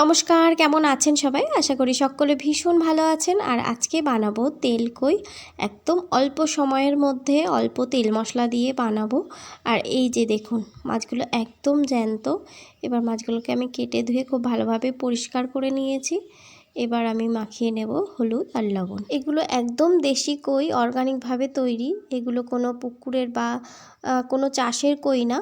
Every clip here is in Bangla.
নমস্কার, কেমন আছেন সবাই? আশা করি সকলে ভীষণ ভালো আছেন। আর আজকে বানাবো তেল কই। একদম অল্প সময়ের মধ্যে অল্প তেল মশলা দিয়ে বানাবো। আর এই যে দেখুন, মাছগুলো একদম জ্যান্ত। এবার মাছগুলোকে আমি কেটে ধুয়ে খুব ভালোভাবে পরিষ্কার করে নিয়েছি। এবার আমি মাখিয়ে নেব হলুদ আর লবণ। এগুলো একদম দেশি কই অর্গানিকভাবে তৈরি। এগুলো কোনো পুকুরের বা কোনো চাষের কই না।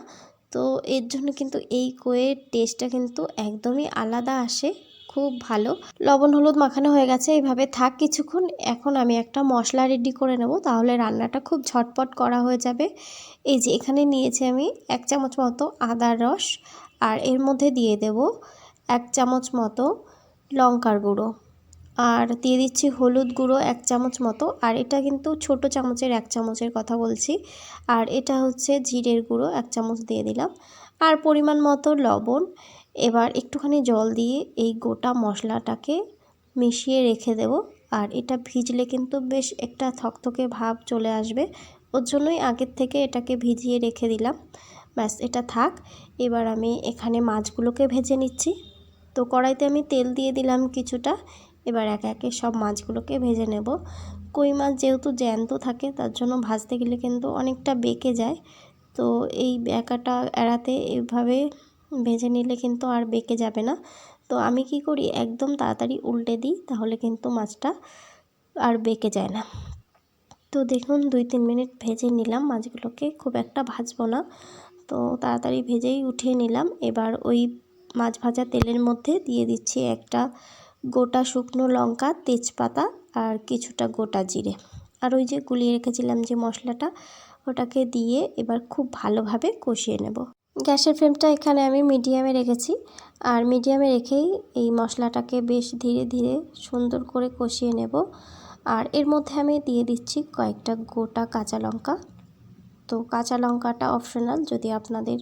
তো এর জন্য কিন্তু এই কইয়ের টেস্টটা কিন্তু একদমই আলাদা আসে, খুব ভালো। লবণ, হলুদ মাখানো হয়ে গেছে, এইভাবে থাক কিছুক্ষণ। এখন আমি একটা মশলা রেডি করে নেব, তাহলে রান্নাটা খুব ঝটপট করা হয়ে যাবে। এই যে এখানে নিয়েছি আমি এক চামচ মতো আদার রস, আর এর মধ্যে দিয়ে দেব এক চামচ মতো লঙ্কার গুঁড়ো। আর দিয়ে দিচ্ছি হলুদ গুঁড়ো এক চামচ মতো। আর এটা কিন্তু ছোট চামচের এক চামচের কথা বলছি। আর এটা হচ্ছে জিরের গুঁড়ো এক চামচ দিয়ে দিলাম। আর পরিমাণ মতো লবণ। এবার একটুখানি জল দিয়ে এই গোটা মশলাটাকে মিশিয়ে রেখে দেব। আর এটা ভিজলে কিন্তু বেশ একটা থকথকে ভাব চলে আসবে। ওর জন্যই আগের থেকে এটাকে ভিজিয়ে রেখে দিলাম। ব্যাস, এটা থাক। এবার আমি এখানে মাছগুলোকে ভেজে নিচ্ছি। তো কড়াইতে আমি তেল দিয়ে দিলাম কিছুটা। এবার একে একে সব মাছগুলোকে ভেজে নেব। কই মাছ যেহেতু জ্যান্ত থাকে, তার জন্য ভাজতে গেলে কিন্তু অনেকটা বেঁকে যায়। তো এই বেঁকাটা এড়াতে এইভাবে ভেজে নিলে কিন্তু আর বেঁকে যাবে না। তো আমি কি করি, একদম তাড়াতাড়ি উল্টে দিই, তাহলে কিন্তু মাছটা আর বেঁকে যায় না। তো দেখুন, দুই তিন মিনিট ভেজে নিলাম, মাছগুলোকে খুব একটা ভাজবো না। তো তাড়াতাড়ি ভেজেই উঠিয়ে নিলাম। এবার ওই মাছ ভাজা তেলের মধ্যে দিয়ে দিচ্ছি একটা গোটা শুকনো লঙ্কা, তেজপাতা আর কিছুটা গোটা জিরে। আর ওই যে গুলিয়ে রেখেছিলাম যে মশলাটা, ওটাকে দিয়ে এবার খুব ভালোভাবে কষিয়ে নেব। গ্যাসের ফ্লেমটা এখানে আমি মিডিয়ামে রেখেছি। আর মিডিয়ামে রেখেই এই মশলাটাকে বেশ ধীরে ধীরে সুন্দর করে কষিয়ে নেব। আর এর মধ্যে আমি দিয়ে দিচ্ছি কয়েকটা গোটা কাঁচা লঙ্কা। তো কাঁচা লঙ্কাটা অপশনাল যদি আপনাদের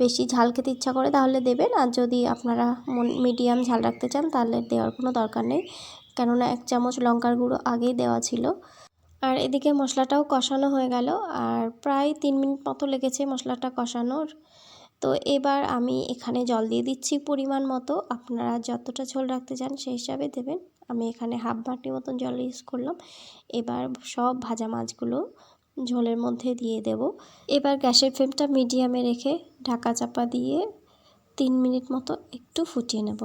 বেশি ঝাল খেতে ইচ্ছা করে তাহলে দেবেন। আর যদি আপনারা মিডিয়াম ঝাল রাখতে চান তাহলে দেওয়ার কোনো দরকার নেই। কেননা এক চামচ লঙ্কার গুঁড়ো আগেই দেওয়া ছিল। আর এদিকে মশলাটাও কষানো হয়ে গেল। আর প্রায় তিন মিনিট মতো লেগেছে মশলাটা কষানোর। তো এবার আমি এখানে জল দিয়ে দিচ্ছি পরিমাণ মতো। আপনারা যতটা ঝোল রাখতে চান সেই হিসাবে দেবেন। আমি এখানে হাফ বাটি মতন জল ইউজ করলাম। এবার সব ভাজা মাছগুলো ঝোলের মধ্যে দিয়ে দেব। এবার গ্যাসের ফ্লেমটা মিডিয়ামে রেখে ঢাকা চাপা দিয়ে তিন মিনিট মতো একটু ফুটিয়ে নেব।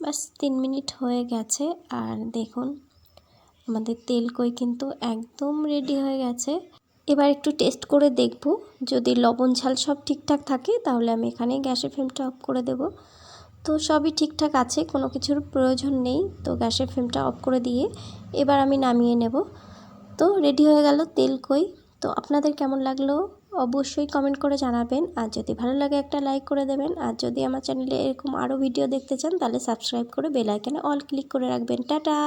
ব্যাস, তিন মিনিট হয়ে গেছে। আর দেখুন, আমাদের তেল কই কিন্তু একদম রেডি হয়ে গেছে। এবার একটু টেস্ট করে দেখব। যদি লবণ, ঝাল সব ঠিকঠাক থাকে, তাহলে আমি এখানে গ্যাসের ফ্লেমটা অফ করে দেব। তো সবই ঠিকঠাক আছে, কোনো কিছুর প্রয়োজন নেই। তো গ্যাসের ফ্লেমটা অফ করে দিয়ে এবার আমি নামিয়ে নেব। তো রেডি হয়ে গেল তেল কই। তো আপনাদের কেমন লাগল? অবশ্যই কমেন্ট করে জানাবেন। আর যদি ভালো লাগে একটা লাইক করে দেবেন। আর যদি আমার চ্যানেলে এরকম আরও ভিডিও দেখতে চান, তাহলে সাবস্ক্রাইব করে বেল অল ক্লিক করে রাখবেন। টাটা!